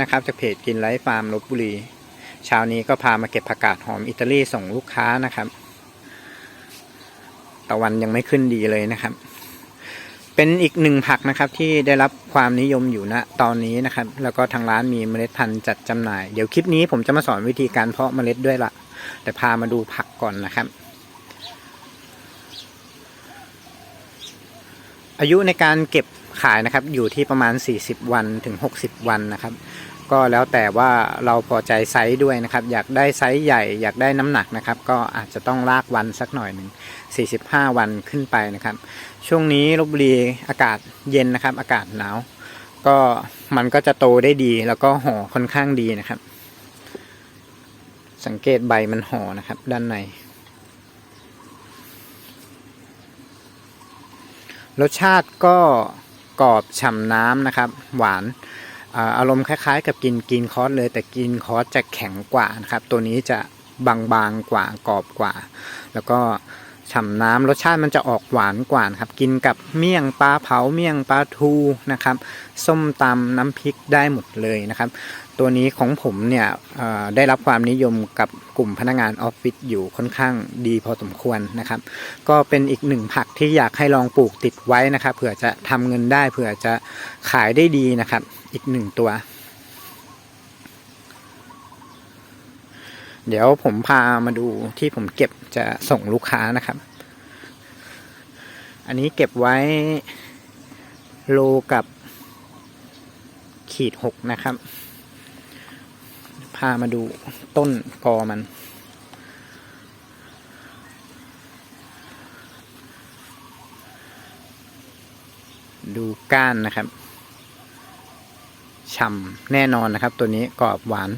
นะครับจากเพจกินไลฟ์ฟาร์มลบบุรีเช้านี้ก็พามาเก็บผักกาดหอมอิตาลีส่งลูกค้านะครับตะวันยังไม่ขึ้นดีเลยนะครับ เป็นอีกหนึ่งผักนะครับที่ได้รับความนิยมอยู่ณตอนนี้นะครับ แล้วก็ทางร้านมีเมล็ดพันธุ์จัดจำหน่าย เดี๋ยวคลิปนี้ผมจะมาสอนวิธีการเพาะเมล็ดด้วยละแต่พามาดูผักก่อนนะครับ อายุในการเก็บ ขายนะครับอยู่ที่ประมาณ 40 วันถึง 60 วันนะครับ ก็แล้วแต่ว่าเราพอใจไซส์ด้วยนะครับ อยากได้ไซส์ใหญ่อยากได้น้ำหนักนะครับ ก็อาจจะต้องลากวันสักหน่อยหนึ่ง45 วันขึ้นไปนะครับ ช่วงนี้ลบบุรีอากาศเย็นนะครับ อากาศหนาวก็มันก็จะโตได้ดีแล้วก็ห่อค่อนข้างดีนะครับ สังเกตใบมันห่อนะครับ ด้านใน รสชาติก็ กรอบฉ่ำน้ำนะครับ หวานอารมณ์คล้ายๆ กับกินกินคอสเลยแต่กินคอสจะแข็งกว่านะครับ ตัวนี้จะบางๆกว่ากรอบกว่า แล้วก็ ฉ่ำน้ำรสชาติมันจะออกหวานกว่านะครับ กินกับเมี่ยงปลาเผาเมี่ยงปลาทูนะครับ ส้มตำน้ำพริกได้หมดเลยนะครับ ตัวนี้ของผมเนี่ยได้รับความนิยมกับกลุ่มพนักงานออฟฟิศอยู่ค่อนข้างดีพอสมควรนะครับ ก็เป็นอีกหนึ่งผักที่อยากให้ลองปลูกติดไว้นะครับเผื่อจะทำเงินได้เผื่อจะขายได้ดีนะครับ อีกหนึ่งตัว เดี๋ยวผมพามาดูที่ผมเก็บจะส่งลูกค้านะครับ อันนี้เก็บไว้โลกับขีดหกนะครับ พามาดูต้นกอมัน ดูก้านนะครับฉ่ำแน่นอนนะครับ ตัวนี้กรอบหวาน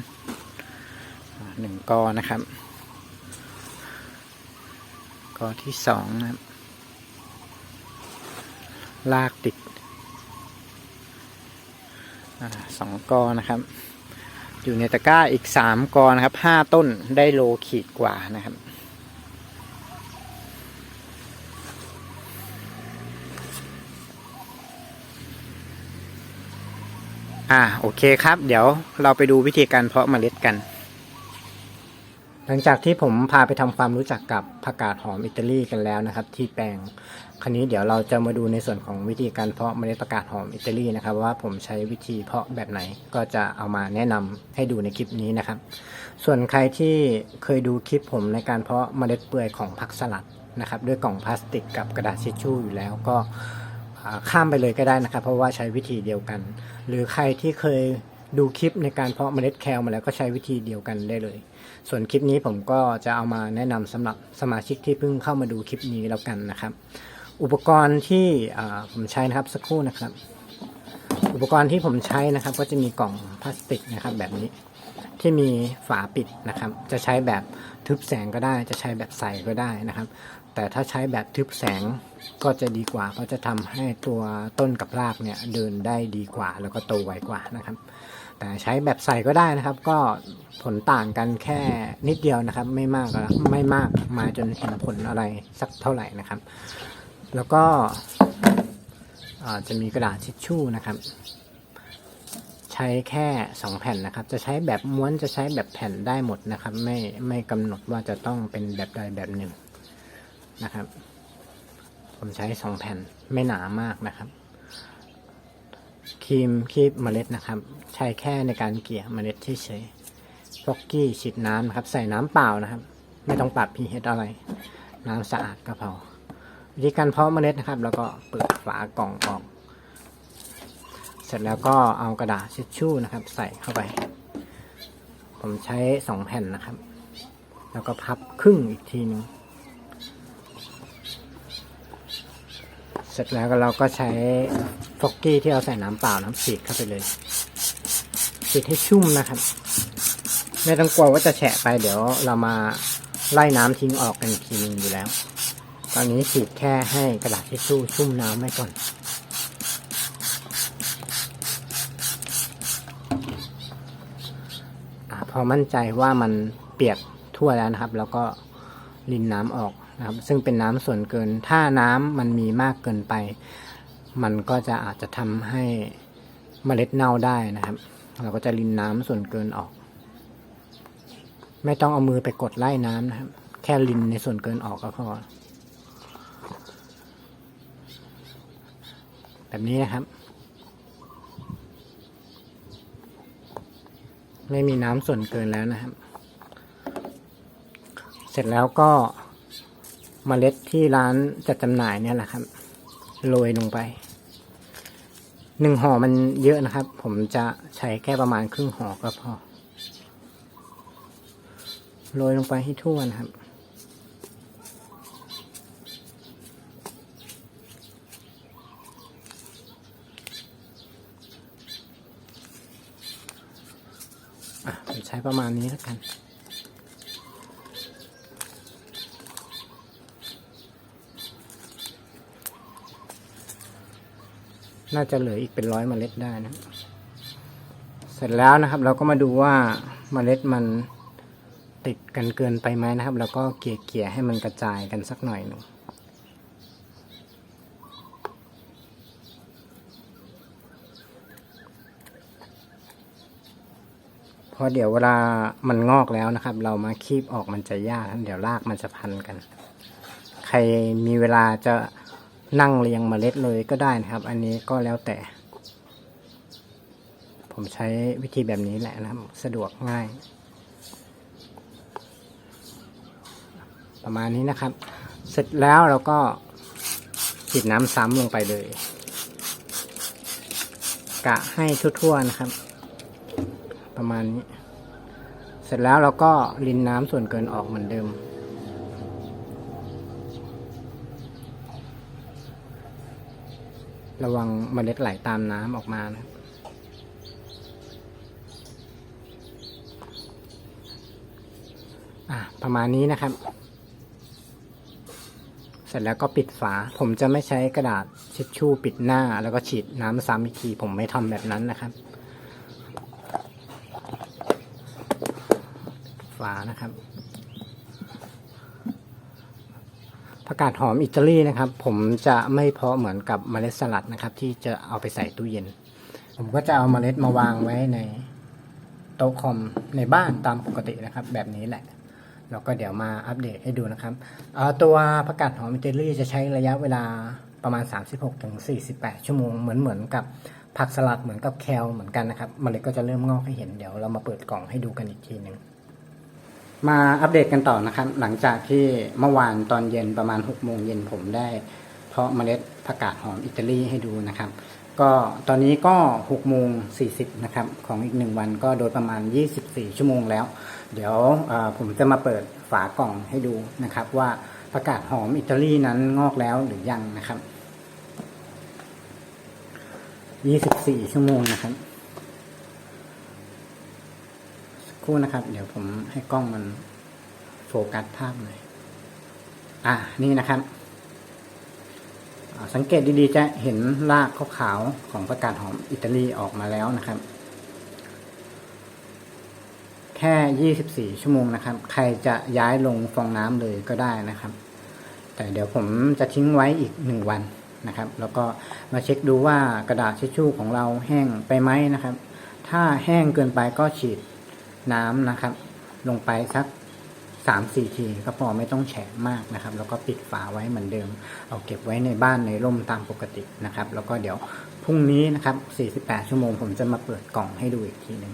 หนึ่งกอนะครับ กอที่สองนะครับ ลากติดอสองกอนะครับ อยู่ในตะกร้าอีกสามกอนะครับห้าต้นได้โลขีดกว่านะครับอ่าโอเคครับ เดี๋ยวเราไปดูวิธีการเพาะเมล็ดกัน หลังจากที่ผมพาไปทำความรู้จักกับผักกาดหอมอิตาลีกันแล้วนะครับ ที่แปลงคราวนี้เดี๋ยวเราจะมาดูในส่วนของวิธีการเพาะเมล็ดผักกาดหอมอิตาลีนะครับ ว่าผมใช้วิธีเพาะแบบไหนก็จะเอามาแนะนำให้ดูในคลิปนี้นะครับ ส่วนใครที่เคยดูคลิปผมในการเพาะเมล็ดเปื่อยของผักสลัดนะครับ ด้วยกล่องพลาสติกกับกระดาษทิชชู่อยู่แล้วก็ข้ามไปเลยก็ได้นะครับ เพราะว่าใช้วิธีเดียวกัน หรือใครที่เคยดูคลิปในการเพาะเมล็ดแคลมาแล้วก็ใช้วิธีเดียวกันได้เลย ส่วนคลิปนี้ผมก็จะเอามาแนะนำสำหรับสมาชิกที่เพิ่งเข้ามาดูคลิปนี้แล้วกันนะครับ อุปกรณ์ที่ผมใช้นะครับสักครู่นะครับ อุปกรณ์ที่ผมใช้นะครับ ก็จะมีกล่องพลาสติกนะครับ แบบนี้ที่มีฝาปิดนะครับ จะใช้แบบทึบแสงก็ได้ จะใช้แบบใสก็ได้นะครับ แต่ถ้าใช้แบบทึบแสงก็จะดีกว่า เพราะจะทำให้ตัวต้นกับรากเนี่ยเดินได้ดีกว่า แล้วก็โตไวกว่านะครับ แต่ใช้แบบใส่ก็ได้นะครับ ก็ผลต่างกันแค่นิดเดียวนะครับ ไม่มากไม่มากมาจนเห็นผลอะไรสักเท่าไหร่นะครับ แล้วก็จะมีกระดาษทิชชู่นะครับ ใช้แค่สองแผ่นนะครับ จะใช้แบบม้วนจะใช้แบบแผ่นได้หมดนะครับ ไม่ไม่กำหนดว่าจะต้องเป็นแบบใดแบบหนึ่งนะครับ ผมใช้สองแผ่นไม่หนามากนะครับ ครีมคีบเมล็ดนะครับ ใช้แค่ในการเกลี่ยเมล็ดเฉยๆฟอกกี้ฉีดน้ำนะครับ ใส่น้ำเปล่านะครับ ไม่ต้องปรับ pH อะไร น้ำสะอาดก็พอวิธีการเพาะเมล็ดนะครับ แล้วก็เปิดฝากล่องออก เสร็จแล้วก็เอากระดาษทิชชู่นะครับ ใส่เข้าไป ผมใช้สองแผ่นนะครับ แล้วก็พับครึ่งอีกทีหนึ่ง เสร็จแล้วก็เราก็ใช้ฟอกกี้ที่เราใส่น้ำเปล่าน้ำฉีดเข้าไปเลยฉีดให้ชุ่มนะครับ ไม่ต้องกลัวว่าจะแฉะไปเดี๋ยวเรามาไล่น้ำทิ้งออกกันทีนึงอยู่แล้ว ตอนนี้ฉีดแค่ให้กระดาษทิชชู่ชุ่มน้ำไว้ก่อนอพอมั่นใจว่ามันเปียกทั่วแล้วนะครับ แล้วก็รินน้ำออก นะครับ ซึ่งเป็นน้ำส่วนเกิน ถ้าน้ำมันมีมากเกินไป มันก็จะอาจจะทำให้เมล็ดเน่าได้นะครับ เราก็จะรินน้ำส่วนเกินออก ไม่ต้องเอามือไปกดไล่น้ำนะครับ แค่รินในส่วนเกินออกก็พอแบบนี้นะครับ ไม่มีน้ำส่วนเกินแล้วนะครับ เสร็จแล้วก็ เมล็ดที่ร้านจัดจำหน่ายเนี่ยแหละครับโรยลงไปหนึ่งห่อมันเยอะนะครับ ผมจะใช้แค่ประมาณครึ่งห่อก็พอโรยลงไปให้ทั่วนะครับอะผมใช้ประมาณนี้แล้วกัน น่าจะเหลืออีกเป็นร้อยเมล็ดได้นะ เสร็จแล้วนะครับ เราก็มาดูว่าเมล็ดมันติดกันเกินไปไหมนะครับ แล้วก็เกลี่ยๆให้มันกระจายกันสักหน่อยหนึ่งเพราะเดี๋ยวเวลามันงอกแล้วนะครับ เรามาคีบออกมันจะยากนเดี๋ยวรากมันจะพันกัน ใครมีเวลาจะ นั่งเรียงเมล็ดเลยก็ได้นะครับ อันนี้ก็แล้วแต่ ผมใช้วิธีแบบนี้แหละนะครับ สะดวกง่าย ประมาณนี้นะครับ เสร็จแล้วเราก็ฉีดน้ำซ้ำลงไปเลย กะให้ทั่วๆนะครับ ประมาณนี้ เสร็จแล้วเราก็รินน้ำส่วนเกินออกเหมือนเดิม ระวังเมล็ดไหลตามน้ำออกมานะอะประมาณนี้นะครับ เสร็จแล้วก็ปิดฝา ผมจะไม่ใช้กระดาษชิชชู่ปิดหน้า แล้วก็ฉีดน้ำซ้ำอีกที ผมไม่ทำแบบนั้นนะครับ ฝานะครับ ผักกาดหอมอิตาลีนะครับ ผมจะไม่เพาะเหมือนกับเมล็ดสลัดนะครับ ที่จะเอาไปใส่ตู้เย็น ผมก็จะเอาเมล็ดมาวางไว้ในโต๊ะคอมในบ้านตามปกตินะครับ แบบนี้แหละแล้วก็เดี๋ยวมาอัปเดตให้ดูนะครับตัวผักกาดหอมอิตาลีจะใช้ระยะเวลาประมาณ 36-48 ชั่วโมงเหมือนเหมือนกับผักสลัดเหมือนกับแคลเหมือนกันนะครับเมล็ดก็จะเริ่มงอกให้เห็นเดี๋ยวเรามาเปิดกล่องให้ดูกันอีกทีหนึ่ง มาอัปเดตกันต่อนะครับ หลังจากที่เมื่อวานตอนเย็นประมาณ6โมงเย็นผมได้ เพาะเมล็ดผักกาดหอมอิตาลีให้ดูนะครับ ก็ตอนนี้ก็6โมง40นะครับของอีกหนึ่งวันก็โดยประมาณ 24 ชั่วโมงแล้ว เดี๋ยวผมจะมาเปิดฝากล่องให้ดูนะครับ ว่าผักกาดหอมอิตาลีนั้นงอกแล้วหรือยังนะครับ 24 ชั่วโมงนะครับ สัก ครู่นะครับ เดี๋ยวผมให้กล้องมันโฟกัสภาพหน่อยอะนี่นะครับ สังเกตดีๆจะเห็นรากขาวๆของประกาศหอมอิตาลีออกมาแล้วนะครับ แค่ 24 ชั่วโมงนะครับ ใครจะย้ายลงฟองน้ำเลยก็ได้นะครับ แต่เดี๋ยวผมจะทิ้งไว้อีกหนึ่งวันนะครับ แล้วก็มาเช็คดูว่ากระดาษทิชชู่ของเราแห้งไปไหมนะครับ ถ้าแห้งเกินไปก็ฉีด น้ำนะครับ ลงไปสักสามสี่ทีก็พอไม่ต้องแฉะมากนะครับ แล้วก็ปิดฝาไว้เหมือนเดิม เอาเก็บไว้ในบ้านในร่มตามปกตินะครับ แล้วก็เดี๋ยวพรุ่งนี้นะครับ48ชั่วโมงผมจะมาเปิดกล่องให้ดูอีกทีหนึ่ง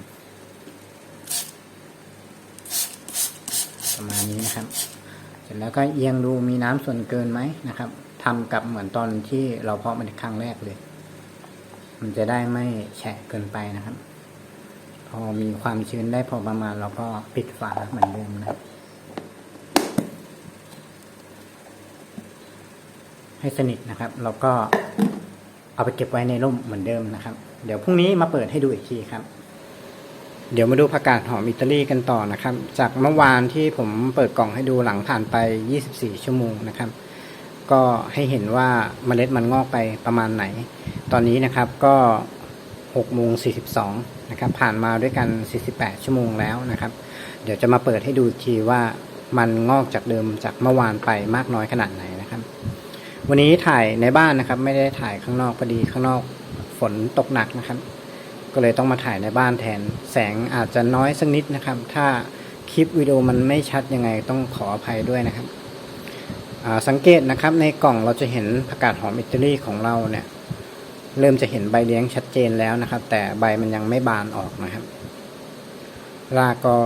ประมาณนี้นะครับ เสร็จแล้วก็เอียงดูมีน้ำส่วนเกินไหมนะครับทำกับเหมือนตอนที่เราเพาะมันครั้งแรกเลย มันจะได้ไม่แฉะเกินไปนะครับ พอมีความชื้นได้พอประมาณเราก็ปิดฝาเหมือนเดิมนะให้สนิทนะครับ แล้วก็เอาไปเก็บไว้ในร่มเหมือนเดิมนะครับ เดี๋ยวพรุ่งนี้มาเปิดให้ดูอีกทีครับ เดี๋ยวมาดูผักกาดหอมอิตาลีกันต่อนะครับ จากเมื่อวานที่ผมเปิดกล่องให้ดูหลังผ่านไป 24 ชั่วโมงนะครับ ก็ให้เห็นว่าเมล็ดมันงอกไปประมาณไหน ตอนนี้นะครับก็6โมง42 นะครับ ผ่านมาด้วยกัน 48 ชั่วโมงแล้วนะครับ เดี๋ยวจะมาเปิดให้ดูอีกทีว่ามันงอกจากเดิมจากเมื่อวานไปมากน้อยขนาดไหนนะครับ วันนี้ถ่ายในบ้านนะครับ ไม่ได้ถ่ายข้างนอกพอดีข้างนอกฝนตกหนักนะครับ ก็เลยต้องมาถ่ายในบ้านแทน แสงอาจจะน้อยสักนิดนะครับ ถ้าคลิปวิดีโอมันไม่ชัดยังไงต้องขออภัยด้วยนะครับสังเกตนะครับในกล่องเราจะเห็นผักกาดหอมอิตาลีของเราเนี่ย เริ่มจะเห็นใบเลี้ยงชัดเจนแล้วนะครับ แต่ใบมันยังไม่บานออกนะครับ รากก็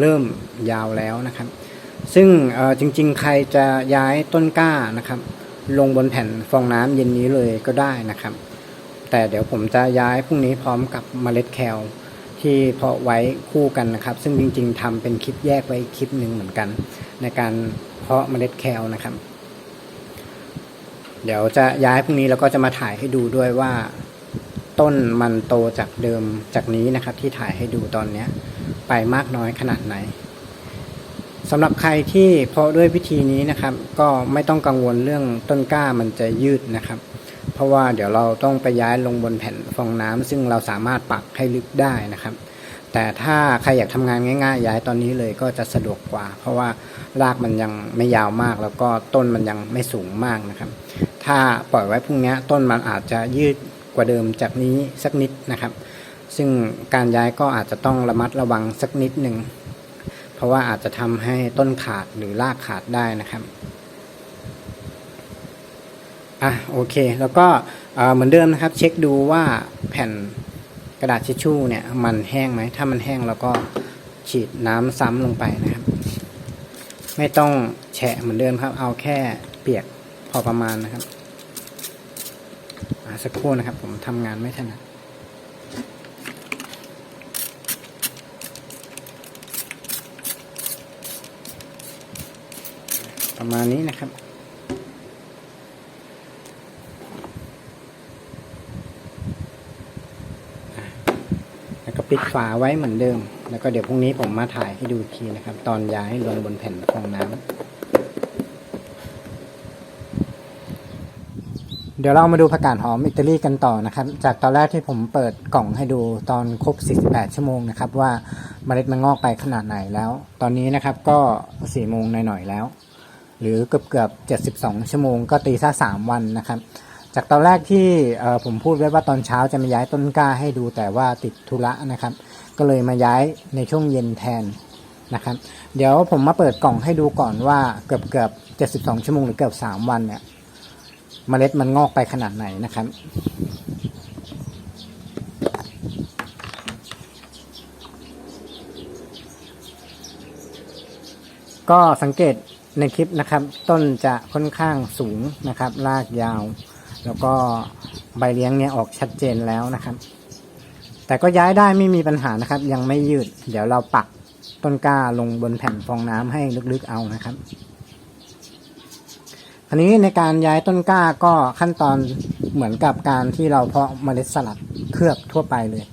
เริ่มยาวแล้วนะครับ ซึ่งจริง ๆ ใครจะย้ายต้นกล้านะครับ ลงบนแผ่นฟองน้ำเย็นนี้เลยก็ได้นะครับ แต่เดี๋ยวผมจะย้ายพรุ่งนี้พร้อมกับเมล็ดแคลที่เพาะไว้คู่กันนะครับ ซึ่งจริง ๆทำเป็นคลิปแยกไว้คลิปหนึ่งเหมือนกัน ในการเพาะเมล็ดแคลนะครับ เดี๋ยวจะย้ายพรุ่งนี้แล้วก็จะมาถ่ายให้ดูด้วยว่า ต้นมันโตจากเดิมจากนี้นะครับ ที่ถ่ายให้ดูตอนเนี้ย ไปมากน้อยขนาดไหนสำหรับใครที่เพาะด้วยวิธีนี้นะครับ ก็ไม่ต้องกังวลเรื่องต้นกล้ามันจะยืดนะครับ เพราะว่าเดี๋ยวเราต้องไปย้ายลงบนแผ่นฟองน้ำซึ่งเราสามารถปักให้ลึกได้นะครับแต่ถ้าใครอยากทำงานง่ายๆ ย้ายตอนนี้เลยก็จะสะดวกกว่า เพราะว่ารากมันยังไม่ยาวมาก แล้วก็ต้นมันยังไม่สูงมากนะครับ ถ้าปล่อยไว้พรุ่งนี้ต้นมันอาจจะยืดกว่าเดิมจากนี้สักนิดนะครับ ซึ่งการย้ายก็อาจจะต้องระมัดระวังสักนิดหนึ่งเพราะว่าอาจจะทำให้ต้นขาดหรือรากขาดได้นะครับอะโอเค แล้วก็เหมือนเดิมนะครับ เช็คดูว่าแผ่นกระดาษทิชชู่เนี่ยมันแห้งไหมถ้ามันแห้งเราก็ฉีดน้ำซ้ำลงไปนะครับ ไม่ต้องแฉะเหมือนเดิมครับ เอาแค่เปียก พอประมาณนะครับอะสักครู่นะครับ ผมทำงานไม่ถนัดประมาณนี้นะครับแล้วก็ปิดฝาไว้เหมือนเดิม แล้วก็เดี๋ยวพรุ่งนี้ผมมาถ่ายให้ดูทีนะครับ ตอนย้ายลงบนแผ่นฟองน้ำ เดี๋ยวเรามาดูผักกาดหอมอิตาลีกันต่อนะครับ จากตอนแรกที่ผมเปิดกล่องให้ดูตอนครบ 48 ชั่วโมงนะครับ ว่าเมล็ดมันงอกไปขนาดไหนแล้ว ตอนนี้นะครับก็ 4 โมงหน่อยๆแล้ว หรือเกือบเกือบๆ72 ชั่วโมงก็ตีซะ 3 วันนะครับ จากตอนแรกที่ผมพูดไว้ว่าตอนเช้าจะมาย้ายต้นกล้าให้ดูแต่ว่าติดธุระนะครับ ก็เลยมาย้ายในช่วงเย็นแทนนะครับ เดี๋ยวผมมาเปิดกล่องให้ดูก่อนว่าเกือบเกือบๆ72 ชั่วโมงหรือเกือบ 3 วันเนี่ย เมล็ดมันงอกไปขนาดไหนนะครับ ก็สังเกตในคลิปนะครับ ต้นจะค่อนข้างสูงนะครับรากยาว แล้วก็ใบเลี้ยงเนี่ยออกชัดเจนแล้วนะครับ แต่ก็ย้ายได้ไม่มีปัญหานะครับ ยังไม่ยืด เดี๋ยวเราปักต้นกล้าลงบนแผ่นฟองน้ำให้ลึกๆเอานะครับ อันนี้ในการย้ายต้นกล้าก็ขั้นตอนเหมือนกับการที่เราเพาะเมล็ดสลัดเคลือบทั่วไปเลย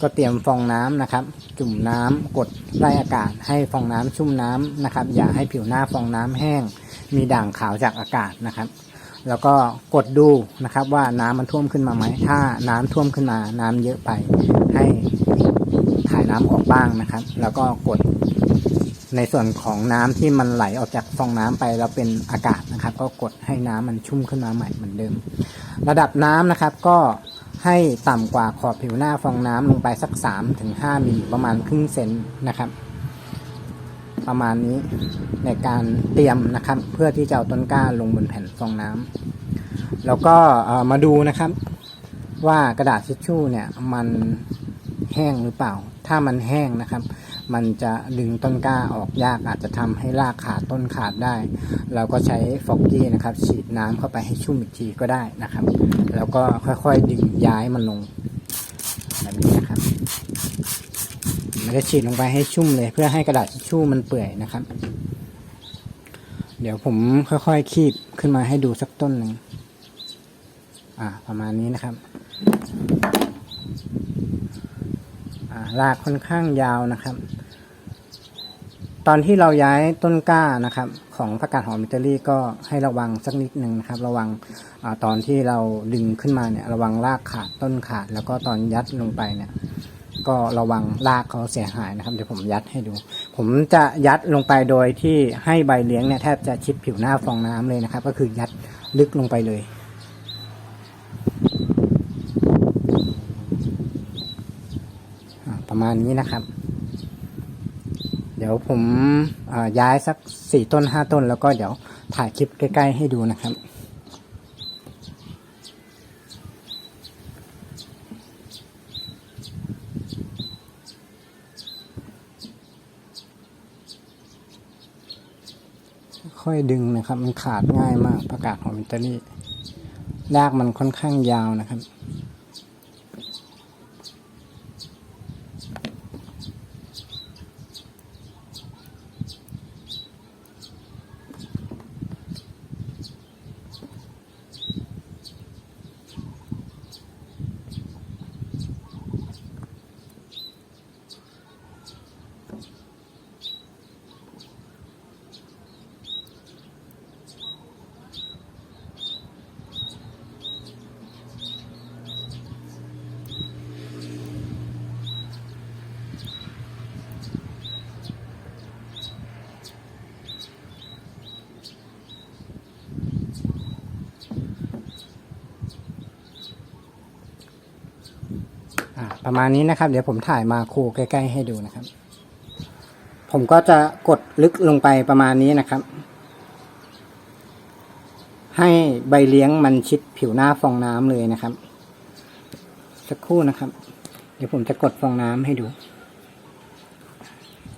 ก็เตรียมฟองน้ำนะครับ จุ่มน้ำกดไล่อากาศ ให้ฟองน้ำชุ่มน้ำนะครับ อย่าให้ผิวหน้าฟองน้ำแห้ง มีด่างขาวจากอากาศนะครับ แล้วก็กดดูนะครับว่าน้ำมันท่วมขึ้นมาไหมถ้าน้ำท่วมขึ้นมาน้ำเยอะไป ให้ถ่ายน้ำออกบ้างนะครับ แล้วก็กด ในส่วนของน้ำที่มันไหลออกจากฟองน้ำไปแล้วเป็นอากาศนะครับ ก็กดให้น้ำมันชุ่มขึ้นมาใหม่เหมือนเดิม ระดับน้ำนะครับก็ให้ต่ำกว่าขอบผิวหน้าฟองน้ำลงไปสัก3ถึง5มิลประมาณครึ่งเซนนะครับ ประมาณนี้ในการเตรียมนะครับ เพื่อที่จะเอาต้นกล้าลงบนแผ่นฟองน้ำแล้วก็มาดูนะครับ ว่ากระดาษทิชชู่เนี่ยมันแห้งหรือเปล่า ถ้ามันแห้งนะครับ มันจะดึงต้นกล้าออกยากอาจจะทำให้รากขาดต้นขาดได้ เราก็ใช้ฟอกกี้นะครับ ฉีดน้ำเข้าไปให้ชุ่มอีกทีก็ได้นะครับ แล้วก็ค่อยๆดึงย้ายมันลงแบบนี้นะครับมันจะฉีดลงไปให้ชุ่มเลย เพื่อให้กระดาษทิชชู่มันเปื่อยนะครับ เดี๋ยวผมค่อยๆคีบขึ้นมาให้ดูสักต้นหนึ่งอ่า ประมาณนี้นะครับ อ่า รากค่อนข้างยาวนะครับ ตอนที่เราย้ายต้นกล้านะครับ ของผักกาดหอมอิตาลีก็ให้ระวังสักนิดหนึ่งนะครับ ระวังอตอนที่เราดึงขึ้นมาเนี่ย ระวังรากขาดต้นขาด แล้วก็ตอนยัดลงไปเนี่ยก็ระวังรากเขาเสียหายนะครับเดี๋ยวผมยัดให้ดู ผมจะยัดลงไปโดยที่ให้ใบเลี้ยงเนี่ยแทบจะชิดผิวหน้าฟองน้ำเลยนะครับ ก็คือยัดลึกลงไปเลย อ ประมาณนี้นะครับ เดี๋ยวผมย้ายสักสี่ต้นห้าต้น แล้วก็เดี๋ยวถ่ายคลิปใกล้ ๆ ให้ดูนะครับค่อยดึงนะครับ มันขาดง่ายมากประกาศของอิตาลีรากมันค่อนข้างยาวนะครับ ประมาณนี้นะครับ เดี๋ยวผมถ่ายมาคูใกล้ ๆ ให้ดูนะครับ ผมก็จะกดลึกลงไปประมาณนี้นะครับ ให้ใบเลี้ยงมันชิดผิวหน้าฟองน้ำเลยนะครับ สักครู่นะครับ เดี๋ยวผมจะกดฟองน้ำให้ดู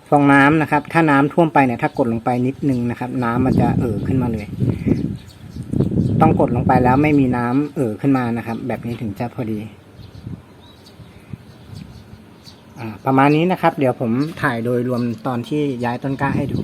ฟองน้ำนะครับ ถ้าน้ำท่วมไปเนี่ยถ้ากดลงไปนิดนึงนะครับ น้ำมันจะเอ่อขึ้นมาเลยต้องกดลงไปแล้วไม่มีน้ำเอ่อขึ้นมานะครับ แบบนี้ถึงจะพอดี ประมาณนี้นะครับ เดี๋ยวผมถ่ายโดยรวมตอนที่ย้ายต้นกล้าให้ดู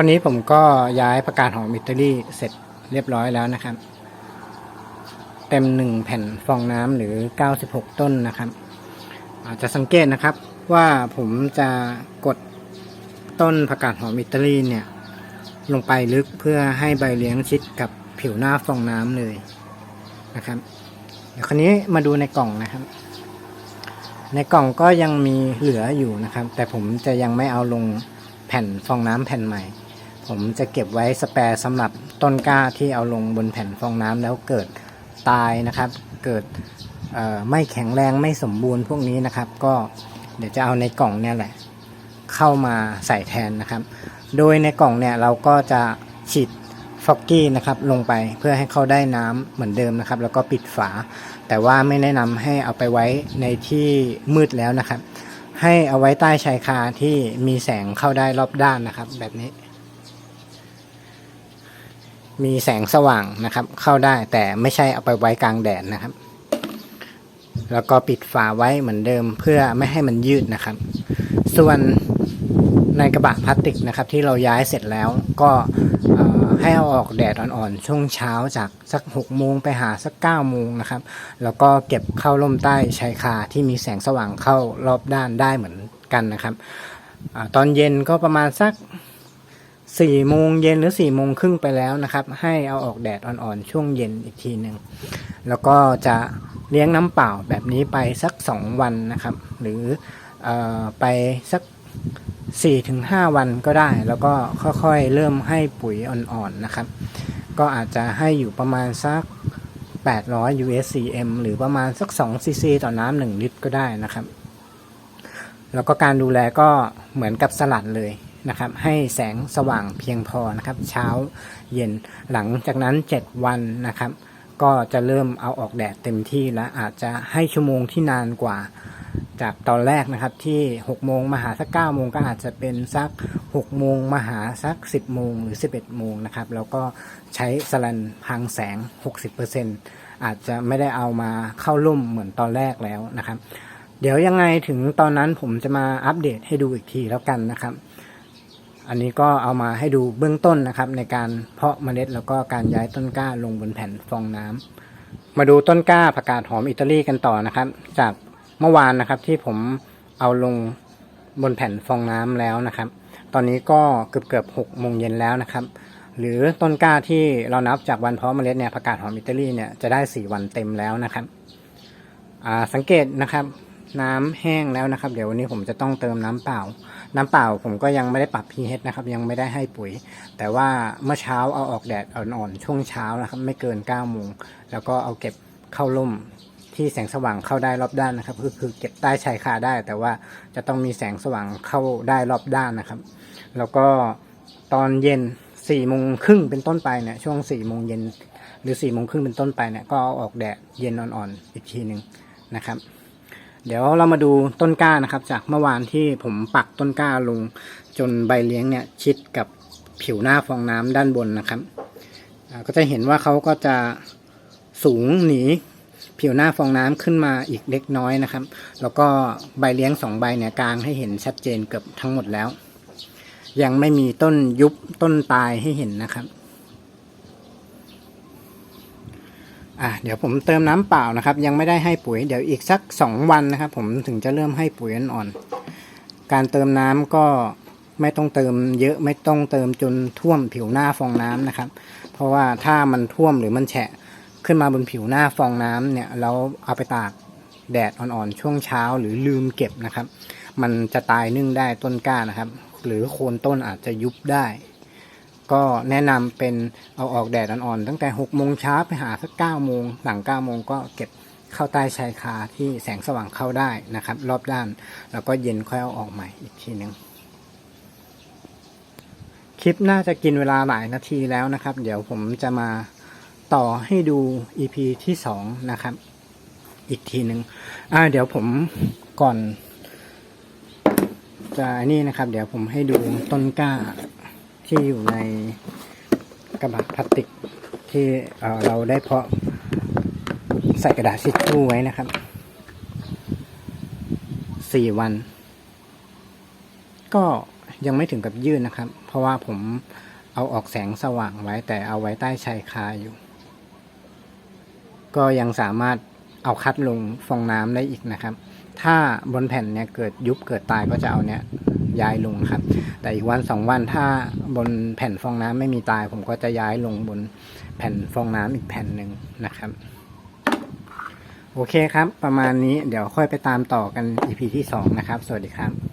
อนนี้ผมก็ย้ายประกาศหอมอิตาลีเสร็จเรียบร้อยแล้วนะครับ เต็มหนึ่งแผ่นฟองน้ำหรือ 96 ต้นนะครับอาจจะสังเกตนะครับว่าผมจะกดต้นผักกาดหอมอิตาลีเนี่ย ลงไปลึกเพื่อให้ใบเลี้ยงชิดกับผิวหน้าฟองน้ำเลยนะครับ เดี๋ยวคราวนี้มาดูในกล่องนะครับ ในกล่องก็ยังมีเหลืออยู่นะครับ แต่ผมจะยังไม่เอาลงแผ่นฟองน้ำแผ่นใหม่ ผมจะเก็บไว้สแปร์สำหรับต้นกล้าที่เอาลงบนแผ่นฟองน้ำแล้วเกิดตายนะครับ เกิดไม่แข็งแรงไม่สมบูรณ์พวกนี้นะครับ ก็เดี๋ยวจะเอาในกล่องเนี่ยแหละ เข้ามาใส่แทนนะครับ โดยในกล่องเนี่ยเราก็จะฉีดฟอกกี้นะครับลงไปเพื่อให้เขาได้น้ำเหมือนเดิมนะครับ แล้วก็ปิดฝา แต่ว่าไม่แนะนำให้เอาไปไว้ในที่มืดแล้วนะครับ ให้เอาไว้ใต้ชายคาที่มีแสงเข้าได้รอบด้านนะครับ แบบนี้ มีแสงสว่างนะครับ เข้าได้แต่ไม่ใช่เอาไปไว้กลางแดดนะครับ แล้วก็ปิดฝาไว้เหมือนเดิมเพื่อไม่ให้มันยืดนะครับ ส่วนในกระบะพลาสติกนะครับ ที่เราย้ายเสร็จแล้วก็ให้เอาออกแดดอ่อนๆ ช่วงเช้าจากสัก6โมงไปหาสัก9โมงนะครับ แล้วก็เก็บเข้าร่มใต้ชายคาที่มีแสงสว่างเข้ารอบด้านได้เหมือนกันนะครับอตอนเย็นก็ประมาณสัก 4โมงเย็นหรือ4โมงครึ่งไปแล้วนะครับ ให้เอาออกแดดอ่อนๆ ช่วงเย็นอีกทีหนึ่งแล้วก็จะเลี้ยงน้ำเปล่าแบบนี้ไปสัก2วันนะครับ หรืออไปสัก4-5วันก็ได้ แล้วก็ค่อยๆ เริ่มให้ปุ๋ยอ่อนๆนะครับ ก็อาจจะให้อยู่ประมาณสัก 800 USCM หรือประมาณสัก2 cc ต่อน้ำ1ลิตรก็ได้นะครับ แล้วก็การดูแลก็เหมือนกับสลัดเลย นะครับ ให้แสงสว่างเพียงพอนะครับ เช้าเย็นหลังจากนั้น 7 วันนะครับ ก็จะเริ่มเอาออกแดดเต็มที่แล้วอาจจะให้ชั่วโมงที่นานกว่าจากตอนแรกนะครับที่6โมงมาหาสัก9โมงก็อาจจะเป็นสัก6โมงมาหาสัก 10โมงหรือ 11โมงนะครับ แล้วก็ใช้สลันพังแสง 60%อาจจะไม่ได้เอามาเข้าร่มเหมือนตอนแรกแล้วนะครับ เดี๋ยวยังไงถึงตอนนั้นผมจะมาอัปเดตให้ดูอีกทีแล้วกันนะครับ อันนี้ก็เอามาให้ดูเบื้องต้นนะครับ ในการเพาะเมล็ดแล้วก็การย้ายต้นกล้าลงบนแผ่นฟองน้ำมาดูต้นกล้าผักกาดหอมอิตาลีกันต่อนะครับ จากเมื่อวานนะครับที่ผมเอาลงบนแผ่นฟองน้ำแล้วนะครับ ตอนนี้ก็เกือบเกือบหกโมงเย็นแล้วนะครับ หรือต้นกล้าที่เรานับจากวันเพาะเมล็ดเนี่ยผักกาดหอมอิตาลีเนี่ยจะได้สี่วันเต็มแล้วนะครับสังเกตนะครับน้ำแห้งแล้วนะครับ เดี๋ยววันนี้ผมจะต้องเติมน้ำเปล่า น้ำเปล่าผมก็ยังไม่ได้ปรับ pH นะครับ ยังไม่ได้ให้ปุ๋ย แต่ว่าเมื่อเช้าเอาออกแดดอ่อนๆช่วงเช้านะครับ ไม่เกิน9โมงแล้วก็เอาเก็บเข้าร่มที่แสงสว่างเข้าได้รอบด้านนะครับก็คือเก็บใต้ชายคาได้ แต่ว่าจะต้องมีแสงสว่างเข้าได้รอบด้านนะครับ แล้วก็ตอนเย็น4โมงครึ่งเป็นต้นไปเนี่ยช่วง4โมงเย็นหรือ4โมงครึ่งเป็นต้นไปเนี่ยก็เอาออกแดดเย็นอ่อนๆอีกทีหนึ่งนะครับ เดี๋ยวเรามาดูต้นกล้านะครับ จากเมื่อวานที่ผมปักต้นกล้าลง จนใบเลี้ยงเนี่ยชิดกับผิวหน้าฟองน้ำด้านบนนะครับก็จะเห็นว่าเขาก็จะสูงหนีผิวหน้าฟองน้ำขึ้นมาอีกเล็กน้อยนะครับ แล้วก็ใบเลี้ยงสองใบเนี่ยกลางให้เห็นชัดเจนเกือบทั้งหมดแล้ว ยังไม่มีต้นยุบต้นตายให้เห็นนะครับ อะเดี๋ยวผมเติมน้ำเปล่านะครับ ยังไม่ได้ให้ปุ๋ยเดี๋ยวอีกสักสองวันนะครับ ผมถึงจะเริ่มให้ปุ๋ยอ่อนๆการเติมน้ำก็ไม่ต้องเติมเยอะไม่ต้องเติมจนท่วมผิวหน้าฟองน้ำนะครับ เพราะว่าถ้ามันท่วมหรือมันแฉะขึ้นมาบนผิวหน้าฟองน้ำเนี่ยแล้วเอาไปตากแดดอ่อนๆช่วงเช้าหรือลืมเก็บนะครับ มันจะตายนึ่งได้ต้นกล้านะครับ หรือโคนต้นอาจจะยุบได้ ก็แนะนำเป็นเอาออกแดดอ่อนๆตั้งแต่6โมงเช้าไปหาสัก9โมงหลัง9โมงก็เก็บเข้าใต้ชายคาที่แสงสว่างเข้าได้นะครับ รอบด้าน แล้วก็เย็นค่อยเอาออกใหม่อีกทีหนึ่งคลิปน่าจะกินเวลาหลายนาทีแล้วนะครับ เดี๋ยวผมจะมาต่อให้ดู EP ที่2นะครับ อีกทีหนึ่งอ่า เดี๋ยวผมก่อน จะนี่นะครับ เดี๋ยวผมให้ดูต้นกล้า ที่อยู่ในกระบะพลาสติกที่เเราได้เพาะใส่กระดาษทิชชู่ไว้นะครับสี่วัน ก็ยังไม่ถึงกับยื่นนะครับ เพราะว่าผมเอาออกแสงสว่างไว้แต่เอาไว้ใต้ชายคาอยู่ ก็ยังสามารถเอาคัดลงฟองน้ำได้อีกนะครับ ถ้าบนแผ่นเนี่ยเกิดยุบเกิดตายก็จะเอาเนี่ย ย้ายลงครับ แต่อีกวันสองวันถ้าบนแผ่นฟองน้ำไม่มีตาย ผมก็จะย้ายลงบนแผ่นฟองน้ำอีกแผ่นหนึ่งนะครับ โอเคครับ ประมาณนี้เดี๋ยวค่อยไปตามต่อกัน EP ที่สองนะครับ สวัสดีครับ